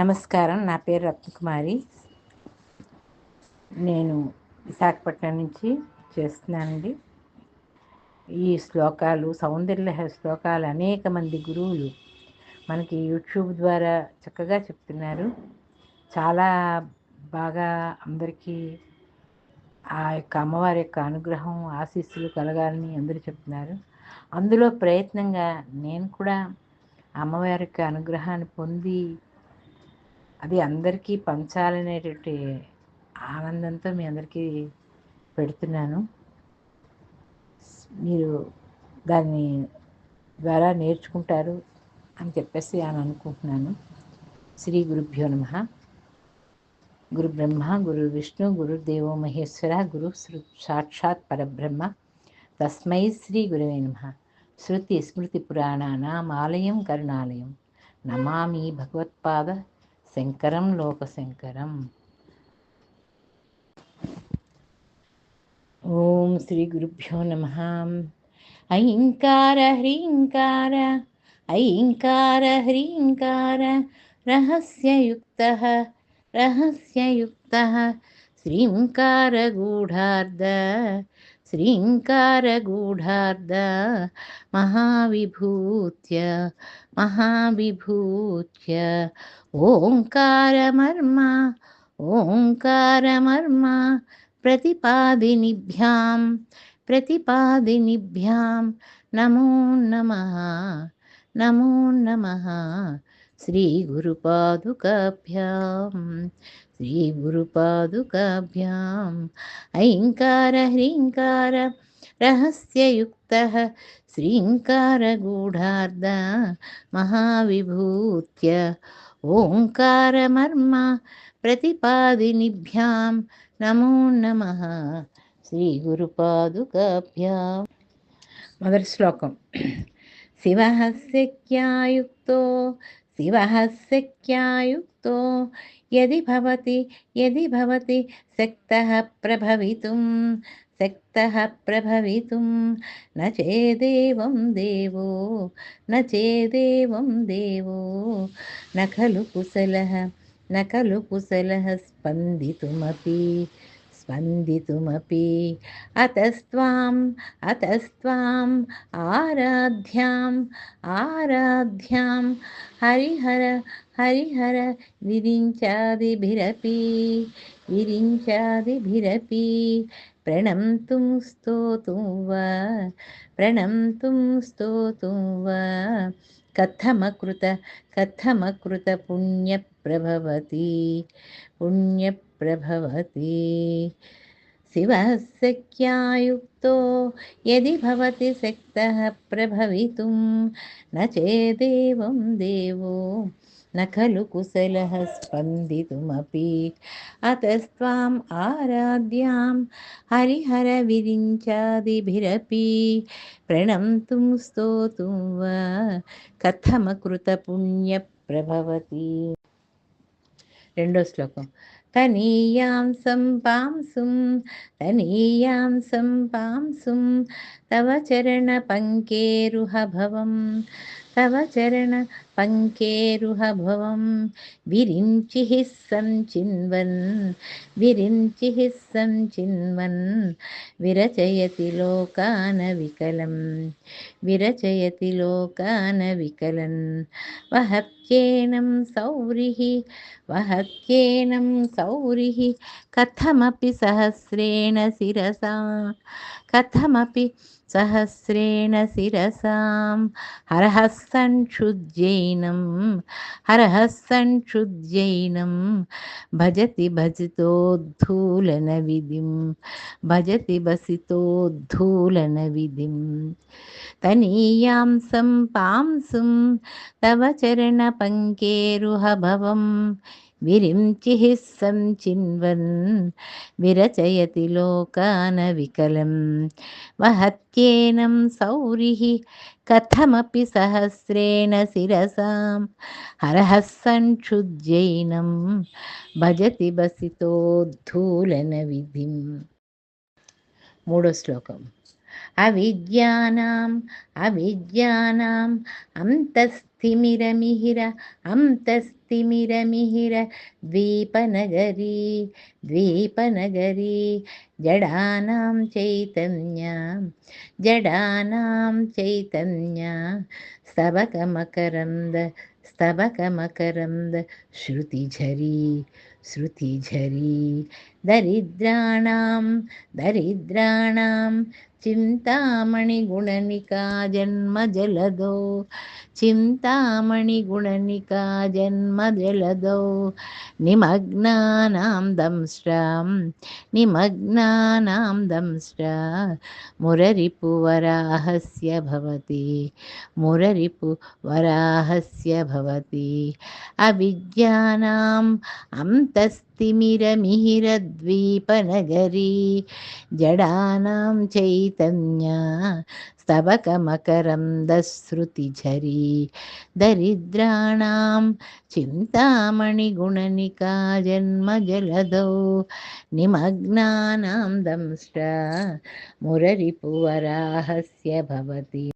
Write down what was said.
నమస్కారం. నా పేరు రత్నకుమారి. నేను విశాఖపట్నం నుంచి చేస్తున్నానండి. ఈ శ్లోకాలు సౌందర్య శ్లోకాలు అనేక మంది గురువులు మనకి యూట్యూబ్ ద్వారా చక్కగా చెప్తున్నారు. చాలా బాగా అందరికీ ఆ యొక్క అమ్మవారి యొక్క అనుగ్రహం ఆశీస్సులు కలగాలని అందరూ చెప్తున్నారు. అందులో ప్రయత్నంగా నేను కూడా అమ్మవారి యొక్క అనుగ్రహాన్ని పొంది అది అందరికీ పంచాలనేటువంటి ఆనందంతో మీ అందరికీ పెడుతున్నాను. మీరు దాన్ని ద్వారా నేర్చుకుంటారు అని చెప్పేసి అని అనుకుంటున్నాను. శ్రీ గురుభ్యో నమ. గురు బ్రహ్మ గురు విష్ణు గురుదేవో మహేశ్వర గురు సాక్షాత్ పరబ్రహ్మ. తస్మై శ్రీ గురవే నమ. శృతి స్మృతి పురాణానామాలయం కరుణాలయం. నమామి భగవత్పాద శంకరం లోకశంకరం ఓం శ్రీ గురుభ్యో నమ. ఐంకార హ్రీంకార ఐంకార హ్రీంకార రహస్యయుక్త రహస్యయుక్త శ్రీంకారగూఢార్ధ श्रीङ्कारगूढार्ध महाविभूत्य महाविभूत्य। ओंकार ओङ्कारमर्म प्रतिपादिनिभ्यां प्रतिपादिनिभ्यां। नमो नमः नमो नमः। श्रीगुरुपादुकाभ्यां श्रीगुरुपादुकाभ्याम् ऐङ्कार ह्रीङ्कार रहस्ययुक्तः श्रीङ्कारगूढार्ध महाविभूत्य, ओङ्कारमर्म प्रतिपादिनिभ्यां, नमो नमः, श्रीगुरुपादुकाभ्यां। मदर् श्लोकं शिवः सक्यायुक्तो శివః యది భవతి యది భవతి శక్తః ప్రభవితుం శక్తః ప్రభవితుం నేదేవం దేవో నేదేవం దేవో నఖలు కుశలః నఖలు కుశలः స్పందితుమపి स्पन्दितुमपि स्पन्दितुमपि अतस्त्वाम् अतस्त्वाम् आराध्याम् आराध्यां हरिहर हरिहर विरिञ्चादिभिरपि विरिञ्चादिभिरपि प्रणन्तुं स्तोतुं वा प्रणन्तुं स्तोतुं वा कथमकृत कथमकृत पुण्यप्रभवति पुण्यप्रभवति शिवः शक्यायुक्तो यदि भवति शक्तः प्रभवितुं न चेदेवं देवो न खलु कुशलः स्पन्दितुमपि अतस्त्वाम् आराध्यां हरिहरविरिञ्चादिभिरपि प्रणन्तुं स्तोतुं वा कथमकृतपुण्यप्रभवति రెండో శ్లోకం तनीयांसं पांसुं तनीयांसं पांसुं तव चरणपङ्केरुहभवम्। పంకేరుహ భవం తవ చరణ పంకేరుహ భవం విరించి సంచిన్వన్ విరించి సంచిన్వన్ విరచయతి లోకాన వికలం విరచయతి లోకాన వికలన్ వహత్యేనం సౌరిः వహత్యేనం सहस्रेण शिरसां हरः सञ्क्षुज्जैनं हरः सञ्क्षुज्जैनं भजति भजितोद्धूलनविधिं भजति भसितोद्धूलनविधिं तनीयां सम्पांसुं तव चरणपङ्केरुहभवम् విరించి హిస్సం చిన్వన్ విరచయతి లోకాన వికలం. మహత్యేనం సౌరి కథమపి సహస్రేణ శిరసాం. హరహ సంక్షుజ్జైనం భజతి బసితోద్ధూలన విధి. మూడో శ్లోకం. అవిద్యానాం అవిద్యానాం అంతస్ స్థిమిరమిహిర అంతస్థిమిరమిహిర ద్వీపనగరీ ద్వీపనగరీ జడానాం చైతన్య జడానాం చైతన్య స్తవకమకరంద స్తబకమకరంద श्रुतिझरी శృతిఝరీ దరిద్రాణం దరిద్రాణం చింతామణిగుణనికా జన్మజలదో चिन्तामणिगुणनिका जन्मजलदौ। निमग्नानां दंष्ट्रां निमग्नानां दंष्ट्रा। मुररिपुवराहस्य भवति मुररिपुवराहस्य भवति। अविद्यानाम् अन्तस् అవిద్యానాం అంతస్తిమిరమిహిరద్వీపనగరీ జడానాం చైతన్య స్తబకమకరందశ్రుతిఝరీ దరిద్రాణాం చింతామణిగుణనికా జన్మజలదౌ నిమగ్నానాం దంష్ట మురరిపువరాహస్య భవతి